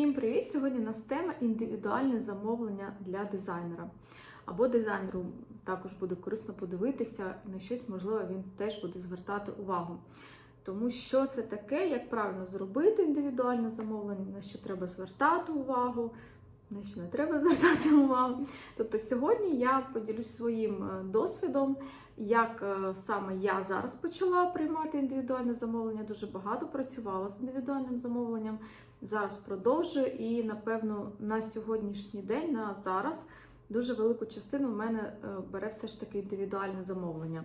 Всім привіт! Сьогодні у нас тема індивідуальне замовлення для дизайнера. Або дизайнеру також буде корисно подивитися на щось, можливо, він теж буде звертати увагу. Тому що це таке, як правильно зробити індивідуальне замовлення, на що треба звертати увагу, на що не треба звертати увагу. Тобто сьогодні я поділюсь своїм е, досвідом, як е, саме я зараз почала приймати індивідуальне замовлення. Дуже багато працювала з індивідуальним замовленням. Зараз продовжую і, напевно, на сьогоднішній день, на зараз, дуже велику частину в мене е, бере все ж таки індивідуальне замовлення.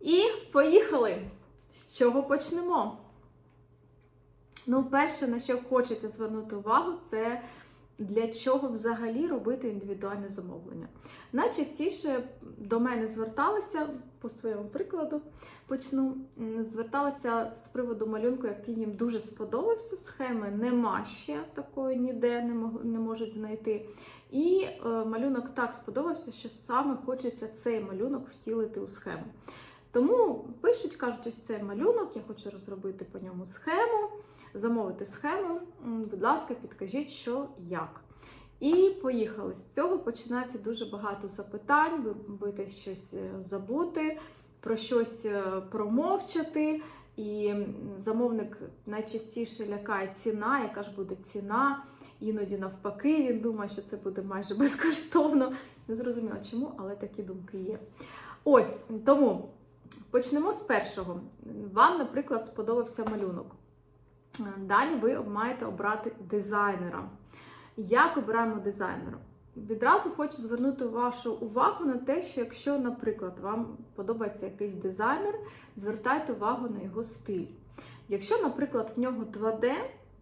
І поїхали! З чого почнемо? Ну, перше, на що хочеться звернути увагу, це для чого взагалі робити індивідуальне замовлення. Найчастіше до мене зверталися, по своєму прикладу почну, зверталися з приводу малюнку, який їм дуже сподобався. Схеми нема ще такої ніде не, мог- не можуть знайти. І е, малюнок так сподобався, що саме хочеться цей малюнок втілити у схему. Тому пишуть, кажуть, ось цей малюнок, я хочу розробити по ньому схему, замовити схему. Будь ласка, підкажіть, що як. І поїхали. З цього починається дуже багато запитань. Ви боїтесь щось е, забути, про щось е, промовчати. І замовник найчастіше лякає ціна, яка ж буде ціна. Іноді навпаки, він думає, що це буде майже безкоштовно. Не зрозуміло чому, але такі думки є. Ось тому почнемо з першого. Вам, наприклад, сподобався малюнок. Далі ви маєте обрати дизайнера. Як обираємо дизайнера? Відразу хочу звернути вашу увагу на те, що якщо, наприклад, вам подобається якийсь дизайнер, звертайте увагу на його стиль. Якщо, наприклад, в нього 2D,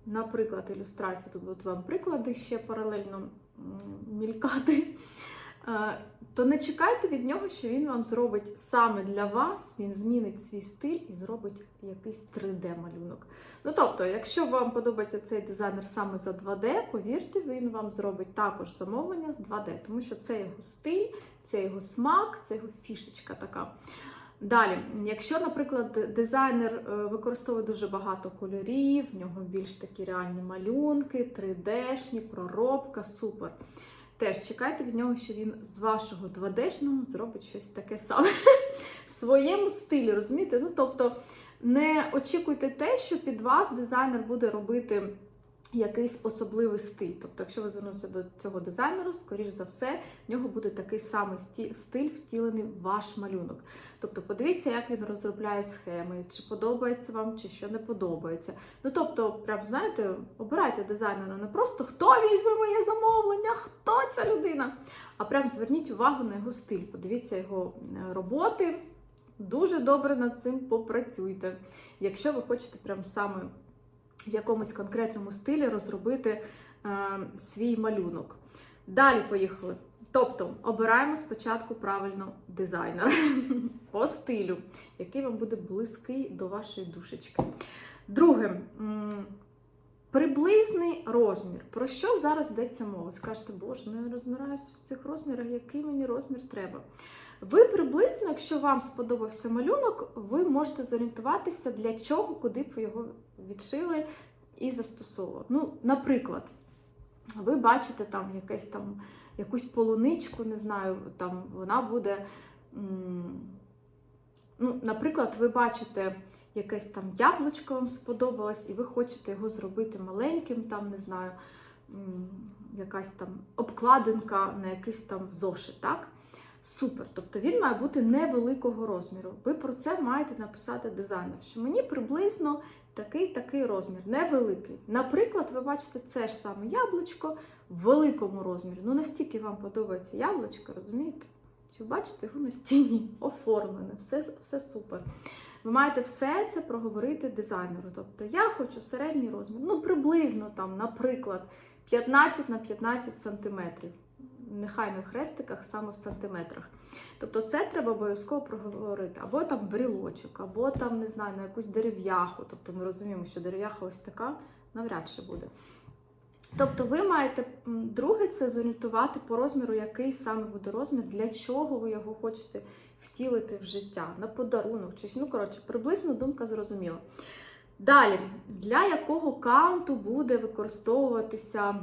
наприклад, ілюстрації, тут будуть вам приклади ще паралельно мількати, то не чекайте від нього, що він вам зробить саме для вас, він змінить свій стиль і зробить якийсь 3D-малюнок. Ну тобто, якщо вам подобається цей дизайнер саме за 2D, повірте, він вам зробить також замовлення з 2D, тому що це його стиль, це його смак, це його фішечка така. Далі, якщо, наприклад, дизайнер е, використовує дуже багато кольорів, в нього більш такі реальні малюнки, 3D-шні, проробка, супер. Теж чекайте від нього, що він з вашого 2D-шного зробить щось таке саме в своєму стилі, розумієте? Ну, тобто, не очікуйте те, що під вас дизайнер буде робити якийсь особливий стиль. Тобто, якщо ви звернуться до цього дизайнеру, скоріш за все, в нього буде такий самий стиль втілений в ваш малюнок. Тобто, подивіться, як він розробляє схеми, чи подобається вам, чи що не подобається. Ну тобто, прям знаєте, обирайте дизайнера не просто хто візьме моє замовлення, хто ця людина, а прям зверніть увагу на його стиль. Подивіться його е, роботи. Дуже добре над цим попрацюйте. Якщо ви хочете прям саме в якомусь конкретному стилі розробити е, свій малюнок. Далі поїхали. Тобто обираємо спочатку правильно дизайнера по стилю, який вам буде близький до вашої душечки. Друге, приблизний розмір. Про що зараз йдеться мова? Скажете, боже, ну я розмираюся в цих розмірах, який мені розмір треба. Ви приблизно, якщо вам сподобався малюнок, ви можете зорієнтуватися, для чого, куди б ви його відшили і застосовували. Ну, наприклад, ви бачите там якесь там якусь полуничку, не знаю, там вона буде. Ну, наприклад, ви бачите якесь там яблучко вам сподобалось, і ви хочете його зробити маленьким, там, не знаю, якась там обкладинка на якийсь там зошит, так? Супер. Тобто він має бути невеликого розміру. Ви про це маєте написати дизайнеру, що мені приблизно такий такий розмір, невеликий. Наприклад, ви бачите це ж саме яблучко в великому розмірі. Ну настільки вам подобається яблучко, розумієте? Що бачите його на стіні оформлене, все, все супер. Ви маєте все це проговорити дизайнеру. Тобто я хочу середній розмір, ну приблизно там, наприклад, 15 на 15 сантиметрів. Нехай не в хрестиках, саме в сантиметрах. Тобто це треба обов'язково проговорити. Або там брілочок, або там, не знаю, на якусь дерев'яху. Тобто ми розуміємо, що дерев'яха ось така навряд чи буде. Тобто ви маєте, друге, це зорієнтувати по розміру, який саме буде розмір, для чого ви його хочете втілити в життя, на подарунок. Чи, ну, коротше, приблизно думка зрозуміла. Далі, для якого каунту буде використовуватися,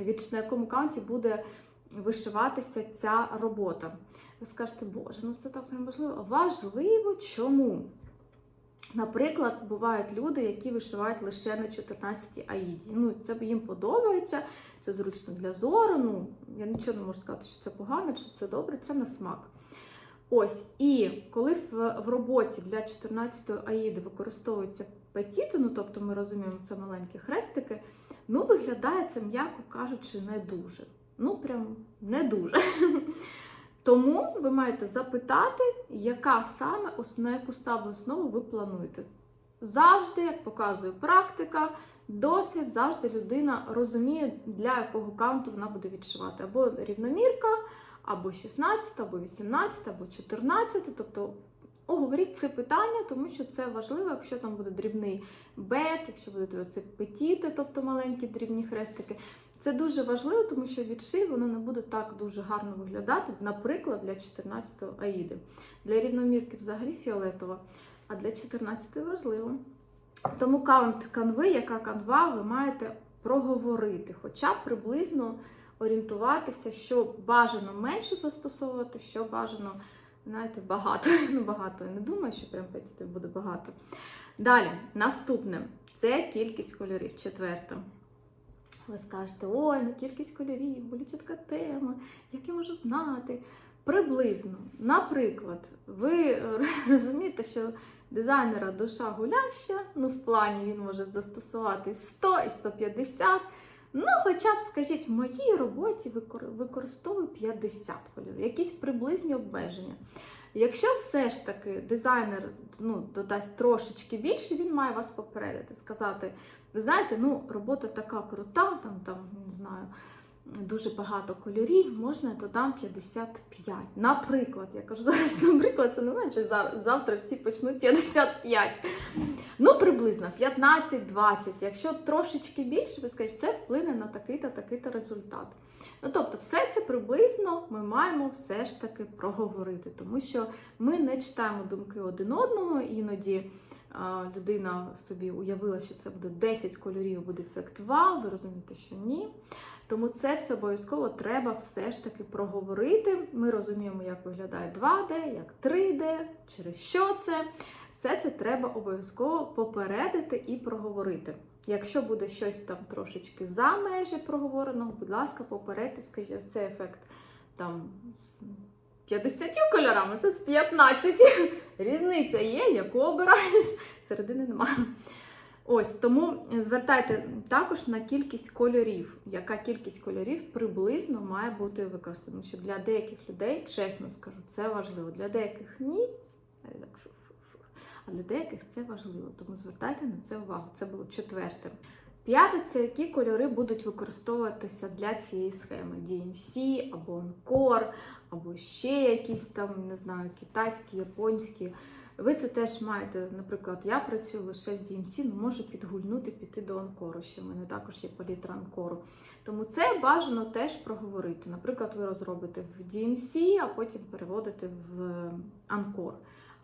від на якому каунті буде вишиватися ця робота? Ви скажете, боже, ну це так прям важливо. Важливо чому? Наприклад, бувають люди, які вишивають лише на 14 аїді. Ну, це їм подобається, це зручно для зору. Ну, я нічого не можу сказати, що це погано, чи це добре, це на смак. Ось, і коли в, в роботі для 14-ї аїди використовуються петіти, ну тобто ми розуміємо, це маленькі хрестики, ну виглядає це, м'яко кажучи, не дуже. Ну, прям не дуже. Тому ви маєте запитати, яка саме на яку ставу основу ви плануєте. Завжди, як показує практика, досвід, завжди людина розуміє, для якого каунту вона буде відшивати. Або рівномірка, або 16, або 18, або 14. Тобто оговоріть це питання, тому що це важливо, якщо там буде дрібний бек, якщо будуть оці петіти, тобто маленькі дрібні хрестики. Це дуже важливо, тому що відшив воно не буде так дуже гарно виглядати, наприклад, для 14-го аїди. Для рівномірки взагалі фіолетова, а для 14 важливо. Тому каунт канви, яка канва, ви маєте проговорити, хоча б приблизно орієнтуватися, що бажано менше застосовувати, що бажано, знаєте, багато. Ну, багато я не думаю, що прям петітів буде багато. Далі, наступне це кількість кольорів. Четверте. Ви скажете, ой, ну кількість кольорів, болюча така тема, як я можу знати? Приблизно, наприклад, ви е, розумієте, що дизайнера душа гуляща, ну в плані він може застосувати 100 і 150. Ну, хоча б, скажіть, в моїй роботі використовую 50 кольорів, якісь приблизні обмеження. Якщо все ж таки дизайнер ну, додасть трошечки більше, він має вас попередити, сказати, ви знаєте, ну, робота така крута, там, там, не знаю, дуже багато кольорів, можна я додам 55. Наприклад, я кажу зараз, наприклад, це не значить, що завтра всі почнуть 55. Ну, приблизно 15-20. Якщо трошечки більше, ви скажете, це вплине на такий-то, такий-то результат. Ну, тобто, все це приблизно ми маємо все ж таки проговорити, тому що ми не читаємо думки один одного, іноді людина собі уявила, що це буде 10 кольорів, буде ефект вау, ви розумієте, що ні. Тому це все обов'язково треба все ж таки проговорити. Ми розуміємо, як виглядає 2D, як 3D, через що це. Все це треба обов'язково попередити і проговорити. Якщо буде щось там трошечки за межі проговореного, будь ласка, попередьте, скажіть, ось цей ефект там 50 кольорами, це з 15. Різниця є, яку обираєш, середини немає. Ось тому звертайте також на кількість кольорів. Яка кількість кольорів приблизно має бути використана? Що для деяких людей, чесно скажу, це важливо. Для деяких ні. А для деяких це важливо. Тому звертайте на це увагу. Це було четверте. П'яте це які кольори будуть використовуватися для цієї схеми: DMC або Encore, або ще якісь там, не знаю, китайські, японські. Ви це теж маєте, наприклад, я працюю лише з DMC, ну можу підгульнути, піти до анкору. Ще в мене також є палітра анкору. Тому це бажано теж проговорити. Наприклад, ви розробите в DMC, а потім переводите в анкор.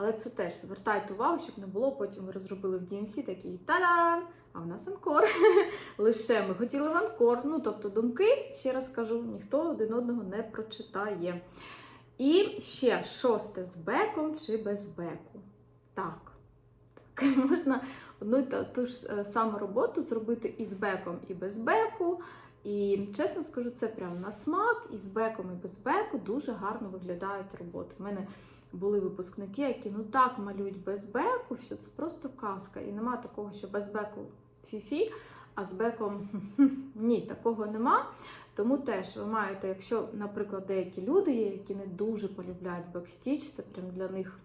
Але це теж звертайте увагу, щоб не було. Потім ви розробили в DMC такий та-дан! А в нас анкор. Лише ми хотіли в анкор. Ну, тобто думки, ще раз кажу, ніхто один одного не прочитає. І ще шосте з беком чи без беку. Так. так. Можна одну та ту ж е, саму роботу зробити і з беком, і без беку. І чесно скажу, це прям на смак, і з беком, і без беку дуже гарно виглядають роботи. У мене були випускники, які ну так малюють без беку, що це просто казка. І нема такого, що без беку фіфі, а з беком ні, такого нема. Тому теж ви маєте, якщо, наприклад, деякі люди є, які не дуже полюбляють бекстіч, це прям для них,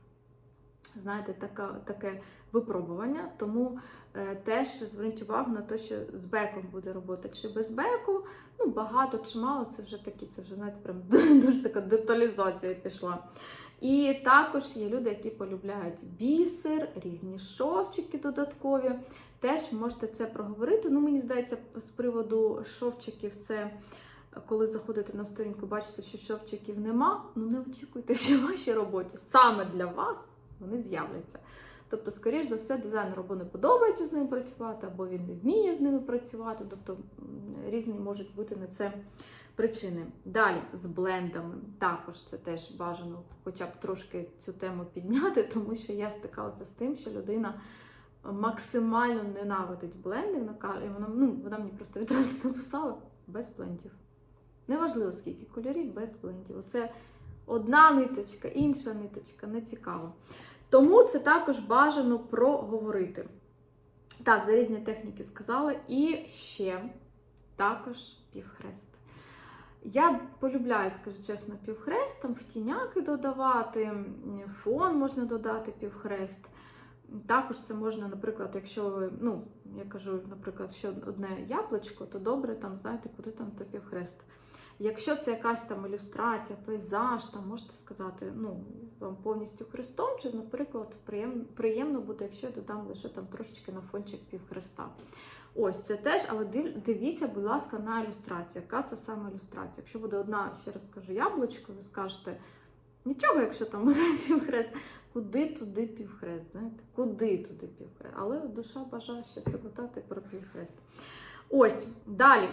знаєте, така, таке випробування. Тому е, теж зверніть увагу на те, що з беком буде робота чи без беку. Ну, багато чи мало, це вже такі, це вже, знаєте, прям дуже така деталізація пішла. І також є люди, які полюбляють бісер, різні шовчики додаткові. Теж можете це проговорити. Ну, мені здається, з приводу шовчиків, це коли заходите на сторінку, бачите, що шовчиків нема. Ну не очікуйте, що в вашій роботі саме для вас вони з'являться. Тобто, скоріш за все, дизайнеру або не подобається з ними працювати, або він не вміє з ними працювати. Тобто різні можуть бути на це причини. Далі з блендами. Також це теж бажано хоча б трошки цю тему підняти, тому що я стикалася з тим, що людина максимально ненавидить бленди. І вона, ну, вона мені просто відразу написала без блендів. Неважливо, скільки кольорів, без блендів. Оце одна ниточка, інша ниточка, не цікаво. Тому це також бажано проговорити. Так, за різні техніки сказала. І ще також півхрест. Я полюбляю, скажу чесно, півхрест, там в тіняки додавати, фон можна додати півхрест. Також це можна, наприклад, якщо ви, ну, я кажу, наприклад, що одне яблучко, то добре, там, знаєте, куди там то півхрест. Якщо це якась там ілюстрація, пейзаж, там можете сказати, ну, вам повністю хрестом, чи, наприклад, приємно буде, якщо я додам лише там трошечки на фончик півхреста. Ось це теж, але дивіться, будь ласка, на ілюстрацію. Яка це саме ілюстрація? Якщо буде одна, ще раз кажу, яблучко, ви скажете, нічого, якщо там буде півхрест, куди туди півхрест, знаєте? Куди туди півхрест? Але душа бажає ще запитати про півхрест. Ось, далі.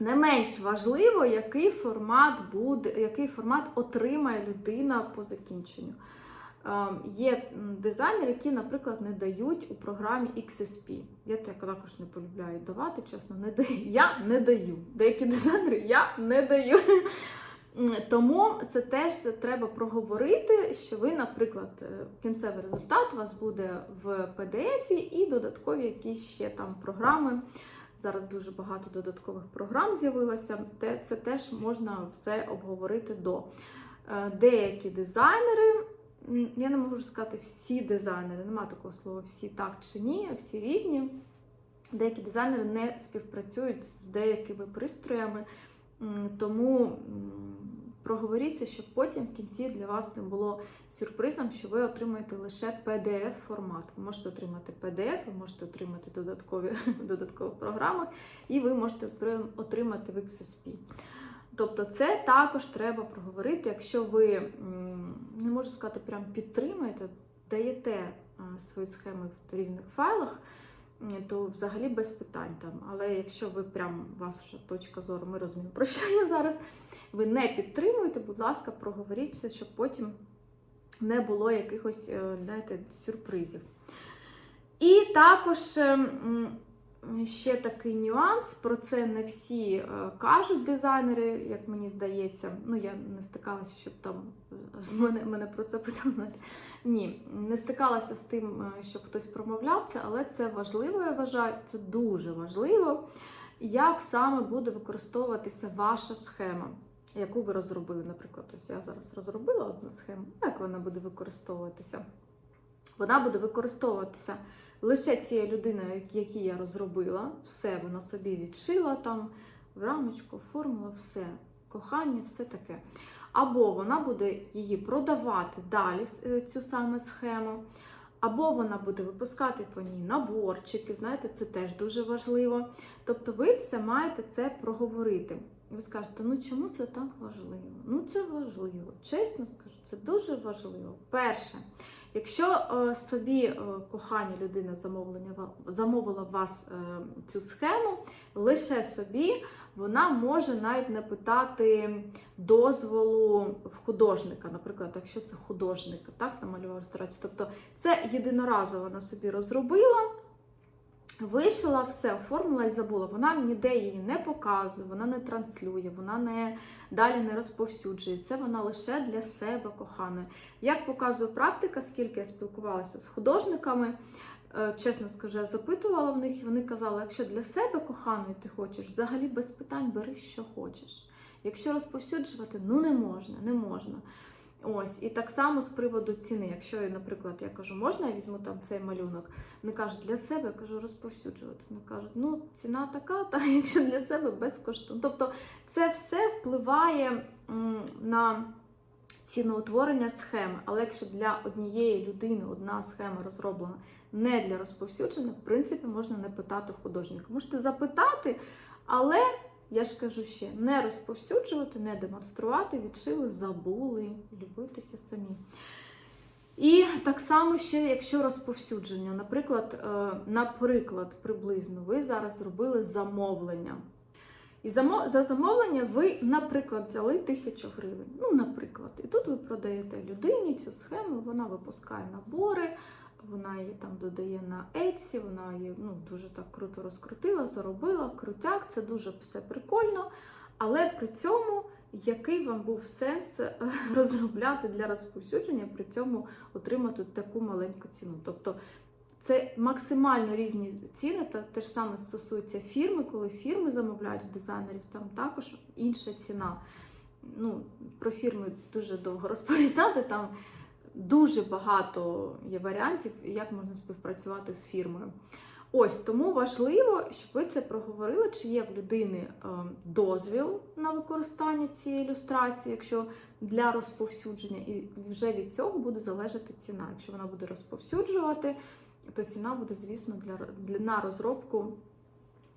Не менш важливо, який формат буде, який формат отримає людина по закінченню. Ем, Є дизайнери, які, наприклад, не дають у програмі XSP. Я так також не полюбляю давати, чесно, не даю. Я не даю. Деякі дизайнери я не даю. Тому це теж треба проговорити, що ви, наприклад, е, кінцевий результат у вас буде в PDF і додаткові якісь ще там програми. Зараз дуже багато додаткових програм з'явилося. Це теж можна все обговорити до. Е, Деякі дизайнери, я не можу сказати всі дизайнери, немає такого слова всі так чи ні, всі різні. Деякі дизайнери не співпрацюють з деякими пристроями, тому проговоріться, щоб потім в кінці для вас не було сюрпризом, що ви отримаєте лише PDF формат. Ви можете отримати PDF, ви можете отримати додаткові, додаткові програми, і ви можете отримати в XSP. Тобто це також треба проговорити, якщо ви не можу сказати, прям підтримуєте, даєте свої схеми в різних файлах, то взагалі без питань там. Але якщо ви прям ваша точка зору, ми розуміємо, про що я зараз, ви не підтримуєте, будь ласка, проговоріть це, щоб потім не було якихось е, знаєте, сюрпризів. І також е, м, ще такий нюанс, про це не всі е, кажуть дизайнери, як мені здається. Ну, я не стикалася, щоб там е, мене, мене про це питали. Ні, не стикалася з тим, е, щоб хтось промовляв це, але це важливо, я вважаю, це дуже важливо. Як саме буде використовуватися ваша схема, яку ви розробили, наприклад, ось я зараз розробила одну схему, як вона буде використовуватися? Вона буде використовуватися лише цією людиною, які я розробила, все вона собі відшила там в рамочку, оформила все, кохання, все таке. Або вона буде її продавати далі, е, цю саме схему, або вона буде випускати по ній наборчики, знаєте, це теж дуже важливо. Тобто ви все маєте це проговорити. Ви скажете, ну чому це так важливо? Ну це важливо. Чесно скажу, це дуже важливо. Перше, якщо е, собі е, кохання людина замовлення замовила вас е, цю схему, лише собі вона може навіть не питати дозволу в художника, наприклад, якщо це художник, так намалював ресторацію. Тобто це єдиноразово вона собі розробила. Вишила все, оформила і забула. Вона ніде її не показує, вона не транслює, вона не далі не розповсюджує. Це вона лише для себе коханої. Як показує практика, скільки я спілкувалася з художниками, е, чесно скажу, я запитувала в них, і вони казали, якщо для себе коханої ти хочеш, взагалі без питань бери, що хочеш. Якщо розповсюджувати, ну не можна, не можна. Ось, і так само з приводу ціни. Якщо, наприклад, я кажу, можна я візьму там цей малюнок, вони кажуть для себе, я кажу, розповсюджувати. Вони кажуть, ну ціна така, та якщо для себе безкоштовно. Тобто це все впливає на ціноутворення схеми. Але якщо для однієї людини одна схема розроблена не для розповсюдження, в принципі, можна не питати художника. Можете запитати, але я ж кажу ще, не розповсюджувати, не демонструвати, відшили, забули, любуйтеся самі. І так само ще, якщо розповсюдження, наприклад, е, наприклад, приблизно ви зараз зробили замовлення. І за замовлення ви, наприклад, взяли тисячу гривень. Ну, наприклад, і тут ви продаєте людині цю схему, вона випускає набори, вона її там додає на Etsy, вона її ну, дуже так круто розкрутила, заробила, крутяк, це дуже все прикольно. Але при цьому який вам був сенс е, розробляти для розповсюдження, при цьому отримати таку маленьку ціну? Тобто це максимально різні ціни, та те ж саме стосується фірми, коли фірми замовляють дизайнерів, там також інша ціна. Ну, про фірми дуже довго розповідати. Там дуже багато є варіантів, як можна співпрацювати з фірмою. Ось тому важливо, щоб ви це проговорили, чи є в людини е, дозвіл на використання цієї ілюстрації, якщо для розповсюдження, і вже від цього буде залежати ціна. Якщо вона буде розповсюджувати, то ціна буде, звісно, для, для на розробку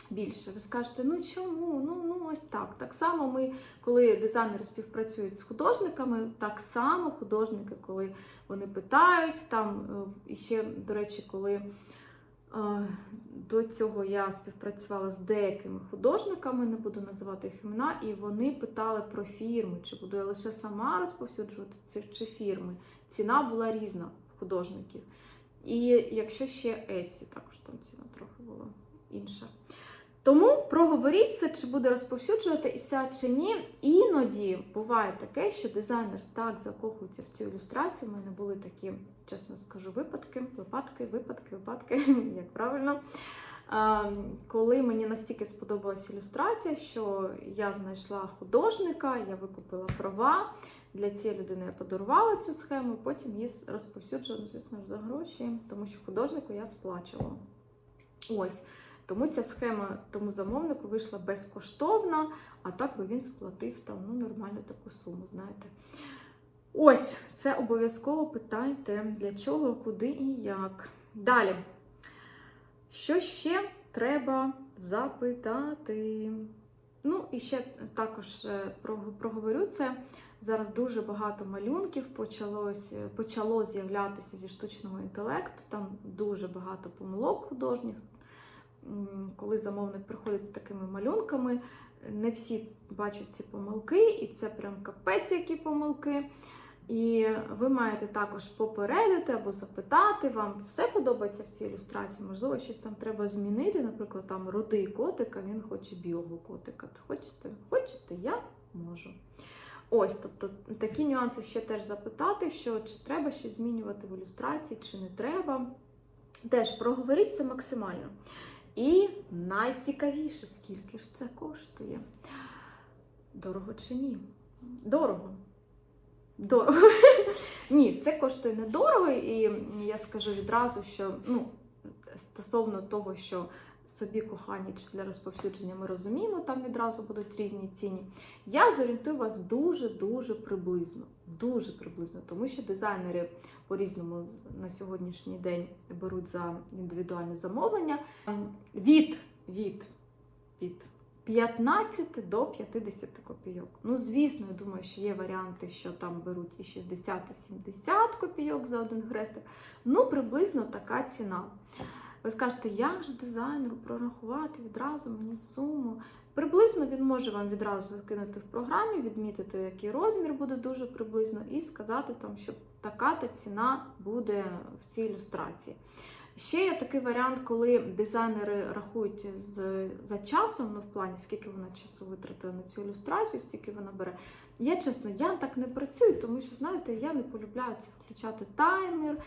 більше. Ви скажете, ну чому? Ну, ну ось так. Так само ми, коли дизайнери співпрацюють з художниками, так само художники, коли вони питають, там е, і ще, до речі, коли. е, До цього я співпрацювала з деякими художниками, не буду називати їх імена, і вони питали про фірми, чи буду я лише сама розповсюджувати ці чи фірми. Ціна була різна художників. І якщо ще Etsy, також там ціна трохи була інша. Тому проговоріть це, чи буде розповсюджуватися чи ні. Іноді буває таке, що дизайнер так закохується в цю ілюстрацію. У мене були такі, чесно скажу, випадки, випадки, випадки, випадки, як правильно. Коли мені настільки сподобалася ілюстрація, що я знайшла художника, я викупила права. Для цієї людини я подарувала цю схему, потім її розповсюджувала, звісно, за гроші, тому що художнику я сплачувала. Ось. Тому ця схема тому замовнику вийшла безкоштовна, а так би він сплатив там ну, нормальну таку суму, знаєте. Ось, це обов'язково питайте, для чого, куди і як. Далі. Що ще треба запитати? Ну, і ще також е, проговорю це. Зараз дуже багато малюнків почалось, почало з'являтися зі штучного інтелекту. Там дуже багато помилок художніх. Коли замовник приходить з такими малюнками, не всі бачать ці помилки, і це прям капець, які помилки. І ви маєте також попередити або запитати, вам все подобається в цій ілюстрації, можливо, щось там треба змінити. Наприклад, там рудий котик, а він хоче білого котика. Хочете? Хочете, я можу. Ось, тобто такі нюанси ще теж запитати, що чи треба щось змінювати в ілюстрації, чи не треба. Теж проговоріть це максимально. І найцікавіше, скільки ж це коштує? Дорого чи ні? Дорого. Дорого. Ні, це коштує недорого, і я скажу відразу, що ну, стосовно того, що собі кохані чи для розповсюдження ми розуміємо, там відразу будуть різні ціні. Я зорієнтую вас дуже-дуже приблизно. Дуже приблизно, тому що дизайнери по-різному на сьогоднішній день беруть за індивідуальне замовлення від, від, від 15 до 50 копійок. Ну, звісно, я думаю, що є варіанти, що там беруть і 60, і 70 копійок за один хрестик. Ну, приблизно така ціна. Ви скажете, як же дизайнеру прорахувати відразу мені суму? Приблизно він може вам відразу закинути в програмі, відмітити, який розмір буде дуже приблизно, і сказати, там, що така-та ціна буде в цій ілюстрації. Ще є такий варіант, коли дизайнери рахують з, за часом, ну в плані, скільки вона часу витратила на цю ілюстрацію, стільки вона бере. Я чесно, я так не працюю, тому що, знаєте, я не полюбляю це включати таймер.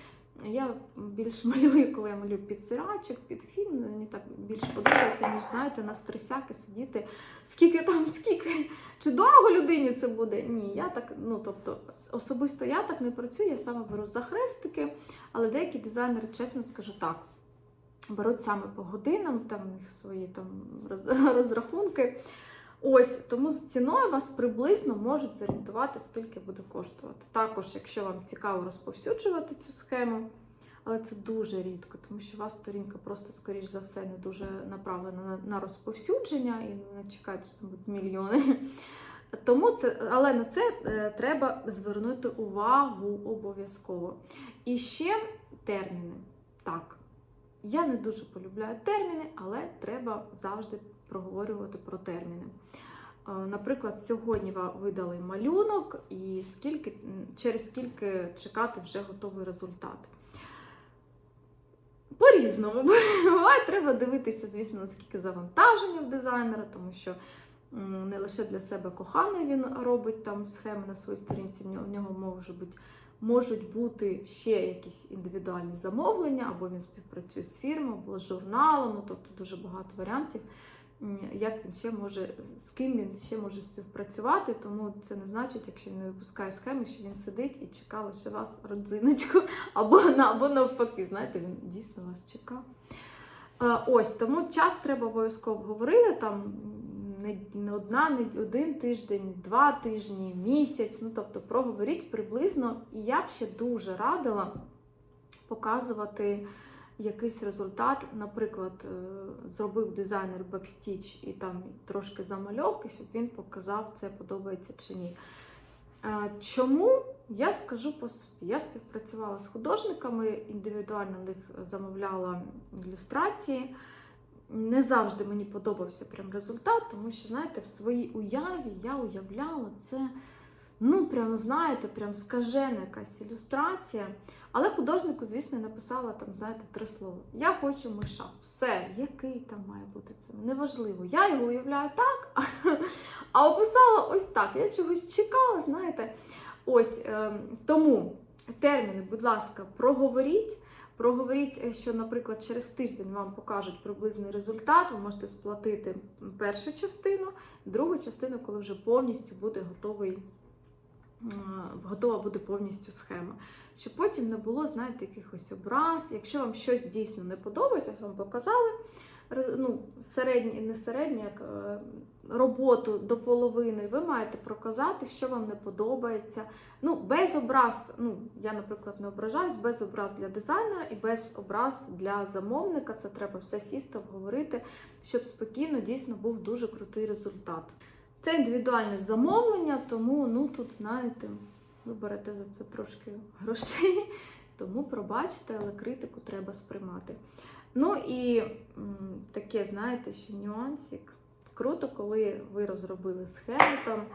Я більш малюю, коли я малюю під серіальчик, під фільм. Мені так більш подобається, ніж знаєте, на стресяки сидіти. Скільки там, скільки, чи дорого людині це буде? Ні, я так, ну тобто, особисто я так не працюю, я саме беру за хрестики, але деякі дизайнери, чесно скажу так, беруть саме по годинам, там у них свої там розрахунки. Ось тому з ціною вас приблизно можуть зорієнтувати, скільки буде коштувати. Також, якщо вам цікаво розповсюджувати цю схему, але це дуже рідко, тому що у вас сторінка просто, скоріш за все, не дуже направлена на, розповсюдження і не чекайте, що там будуть мільйони. Тому це, але на це е, треба звернути увагу обов'язково. І ще терміни. Так, я не дуже полюбляю терміни, але треба завжди проговорювати про терміни. Е, Наприклад, сьогодні ви видали малюнок, і скільки, через скільки чекати вже готовий результат. По-різному. Буває, треба дивитися, звісно, наскільки завантаження в дизайнера, тому що не лише для себе коханий він робить там схеми на своїй сторінці, в нього, може бути, можуть бути ще якісь індивідуальні замовлення, або він співпрацює з фірмою, або з журналом, ну, тобто дуже багато варіантів, як він ще може, з ким він ще може співпрацювати. Тому це не значить, якщо він не випускає схеми, що він сидить і чекає лише вас родзиночку, або, або навпаки, знаєте, він дійсно вас чекав. Е, Ось тому час треба обов'язково говорити там не одна, не один тиждень, два тижні, місяць. Ну тобто проговоріть приблизно. І я б ще дуже радила показувати якийсь результат. Наприклад, е, зробив дизайнер бекстіч і там трошки замальовки, щоб він показав, це подобається чи ні. Е, Чому? Я скажу по собі. Я співпрацювала з художниками, індивідуально в них замовляла ілюстрації. Не завжди мені подобався прям результат, тому що, знаєте, в своїй уяві я уявляла це, ну, прям, знаєте, прям скажена якась ілюстрація. Але художнику, звісно, написала там, знаєте, три слова. Я хочу миша. Все, який там має бути це? Неважливо. Я його уявляю так, а описала ось так. Я чогось чекала, знаєте. Ось ем, тому терміни, будь ласка, проговоріть. Проговоріть, е, що, наприклад, через тиждень вам покажуть приблизний результат, ви можете сплатити першу частину, другу частину, коли вже повністю буде готовий, готова буде повністю схема. Щоб потім не було, знаєте, якихось образ. Якщо вам щось дійсно не подобається, вам показали ну, середні, не середні, як е, роботу до половини, ви маєте проказати, що вам не подобається. Ну, без образ, ну, я, наприклад, не ображаюсь, без образ для дизайнера і без образ для замовника. Це треба все сісти, обговорити, щоб спокійно дійсно був дуже крутий результат. Це індивідуальне замовлення, тому ну тут, знаєте, ви берете за це трошки грошей, тому пробачте, але критику треба сприймати. Ну і таке, знаєте, ще нюансик. Круто, коли ви розробили схему, там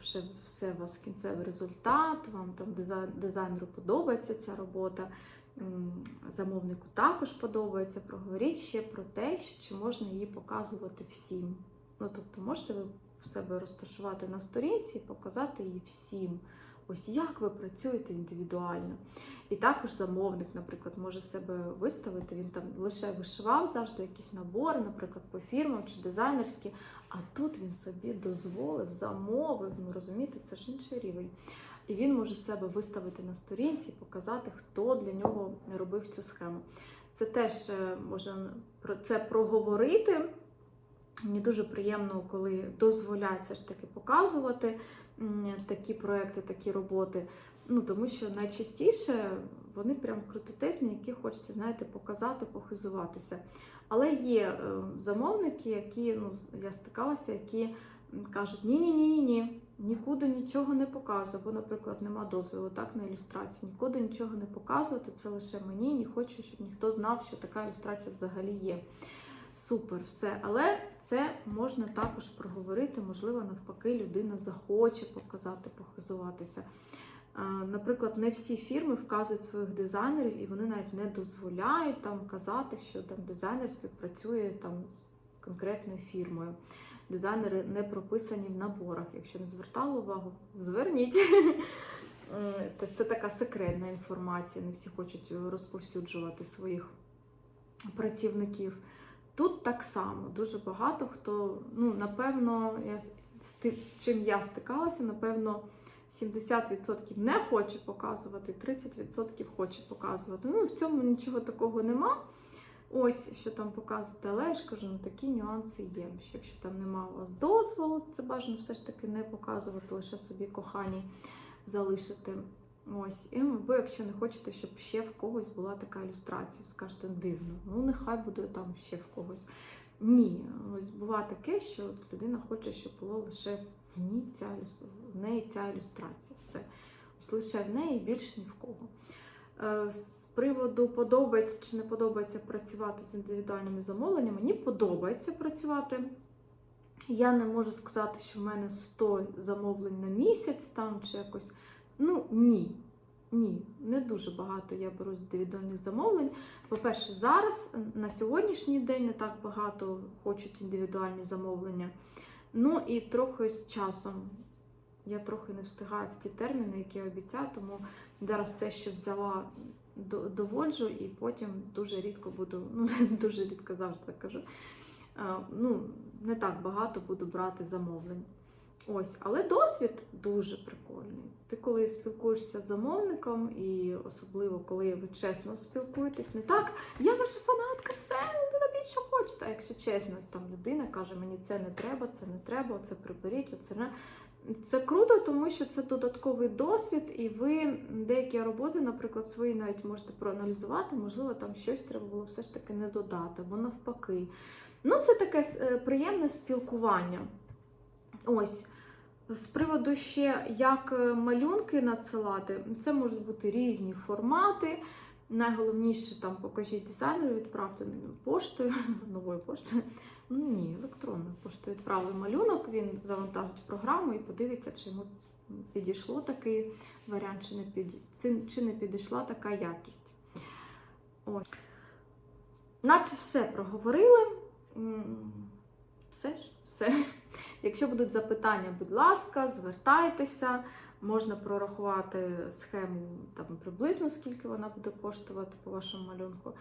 вже все у вас кінцевий результат, вам там дизайн, дизайнеру подобається ця робота, замовнику також подобається. Проговоріть ще про те, що чи можна її показувати всім. Ну, тобто, можете ви в себе розташувати на сторінці і показати її всім. Ось як ви працюєте індивідуально. І також замовник, наприклад, може себе виставити. Він там лише вишивав завжди якісь набори, наприклад, по фірмам чи дизайнерські. А тут він собі дозволив, замовив. Ну розумієте, це ж інший рівень. І він може себе виставити на сторінці, показати, хто для нього робив цю схему. Це теж е, можна про це проговорити. Мені дуже приємно, коли дозволяють все ж таки показувати такі проекти, такі роботи. Ну, тому що найчастіше вони прям крутитесні, які хочеться, знаєте, показати, похизуватися. Але є е, замовники, які ну, я стикалася, які кажуть: ні-ні-ні-ні, нікуди нічого не показую. Бо, наприклад, нема дозволу так на ілюстрацію. Нікуди нічого не показувати, це лише мені. Не хочу, щоб ніхто знав, що така ілюстрація взагалі є. Супер, все. Але це можна також проговорити. Можливо, навпаки, людина захоче показати, похизуватися. Наприклад, не всі фірми вказують своїх дизайнерів, і вони навіть не дозволяють там казати, що там дизайнер співпрацює там з конкретною фірмою. Дизайнери не прописані в наборах. Якщо не звертали увагу, зверніть. Е, це така секретна інформація. Не всі хочуть розповсюджувати своїх працівників. Тут так само дуже багато хто, ну напевно, я з- тим, з чим я стикалася, напевно, 70% не хоче показувати, 30% хоче показувати. Ну, в цьому нічого такого нема. Ось що там показувати, але я ж кажу, ну такі нюанси є. Що якщо там нема у вас дозволу, це бажано все ж таки не показувати, лише собі коханій залишити. Ось, і або якщо не хочете, щоб ще в когось була така ілюстрація, скажете дивно, ну нехай буде там ще в когось. Ні, ось буває таке, що людина хоче, щоб було лише в ній ця в неї ця ілюстрація. Все. Ось лише в неї більше ні в кого. Е, З приводу подобається чи не подобається працювати з індивідуальними замовленнями, мені подобається працювати. Я не можу сказати, що в мене 100 замовлень на місяць там чи якось. Ну, ні. Ні, не дуже багато я беру індивідуальних замовлень. По-перше, зараз на сьогоднішній день не так багато хочуть індивідуальні замовлення. Ну і трохи з часом я трохи не встигаю в ті терміни, які я обіцяю, тому зараз все, що взяла, доводжу, і потім дуже рідко буду, ну дуже рідко завжди кажу. Ну, не так багато буду брати замовлень. Ось, але досвід дуже прикольний. Ти коли спілкуєшся з замовником, і особливо коли ви чесно спілкуєтесь, не так, я ваша фанатка, все, ну, робіть, що хочете. А якщо чесно, там людина каже, мені це не треба, це не треба, це приберіть, оце не. Це круто, тому що це додатковий досвід, і ви деякі роботи, наприклад, свої навіть можете проаналізувати, можливо, там щось треба було все ж таки не додати, або навпаки. Ну, це таке е, приємне спілкування. Ось. З приводу ще, як е, малюнки надсилати, це можуть бути різні формати. Найголовніше там покажіть дизайнеру, відправте поштою, новою поштою. Ну ні, електронною поштою відправили малюнок, він завантажить програму і подивиться, чи йому підійшло такий варіант, чи не, під... чи- не підійшла така якість. Ось. Наче все проговорили. Все ж, все. Якщо будуть запитання, будь ласка, звертайтеся. Можна прорахувати схему там приблизно скільки вона буде коштувати по вашому малюнку.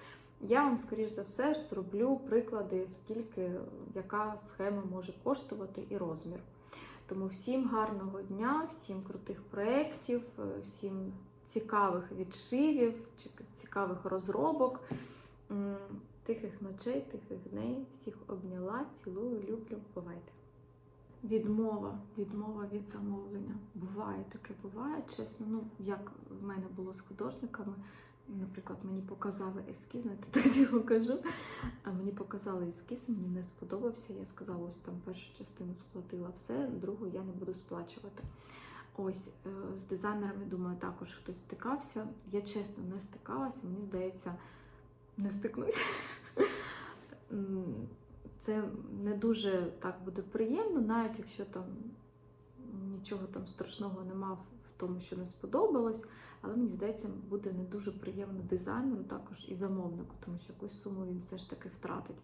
Я вам, скоріш за все, зроблю приклади, скільки яка схема може коштувати і розмір. Тому всім гарного дня, всім крутих проєктів, всім цікавих відшивів, цікавих розробок, тихих ночей, тихих дней. Всіх обняла, цілую, люблю. Бувайте. Відмова, відмова від замовлення. Буває таке, буває, чесно. Ну, як в мене було з художниками. Наприклад, мені показали ескіз, знаєте, так його кажу. А мені показали ескіз, мені не сподобався. Я сказала, ось там першу частину сплатила все, другу я не буду сплачувати. Ось е, з дизайнерами, думаю, також хтось стикався. Я чесно не стикалася, мені здається, не стикнусь. Це не дуже так буде приємно, навіть якщо там нічого там страшного нема в тому, що не сподобалось. Але мені здається, буде не дуже приємно дизайнеру, також і замовнику, тому що якусь суму він все ж таки втратить.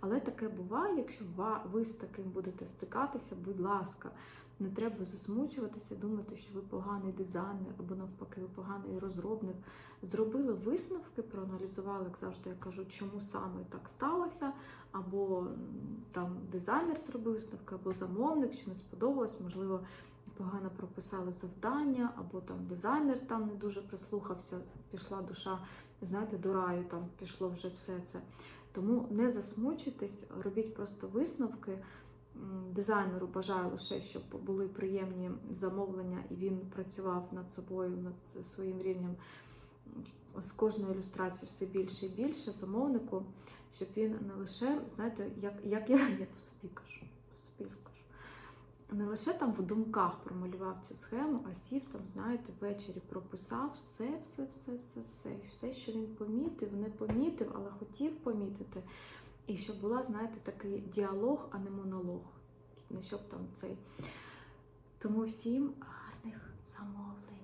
Але таке буває, якщо ви з таким будете стикатися, будь ласка, не треба засмучуватися, думати, що ви поганий дизайнер або навпаки, ви поганий розробник. Зробили висновки, проаналізували, як завжди я кажу, чому саме так сталося, або там дизайнер зробив висновки, або замовник, що не сподобалось, можливо, погано прописали завдання, або там дизайнер там не дуже прислухався, пішла душа, знаєте, до раю, там пішло вже все це. Тому не засмучуйтесь, робіть просто висновки. Дизайнеру бажаю лише, щоб були приємні замовлення, і він працював над собою, над своїм рівнем з кожною ілюстрацією все більше і більше замовнику, щоб він не лише, знаєте, як, як я, я по собі кажу, по собі кажу не лише там в думках промалював цю схему, а сів там, знаєте, ввечері прописав все, все, все, все, все, все, що він помітив, не помітив, але хотів помітити. І щоб була, знаєте, такий діалог, а не монолог. Не щоб там цей. Тому всім гарних замовлень.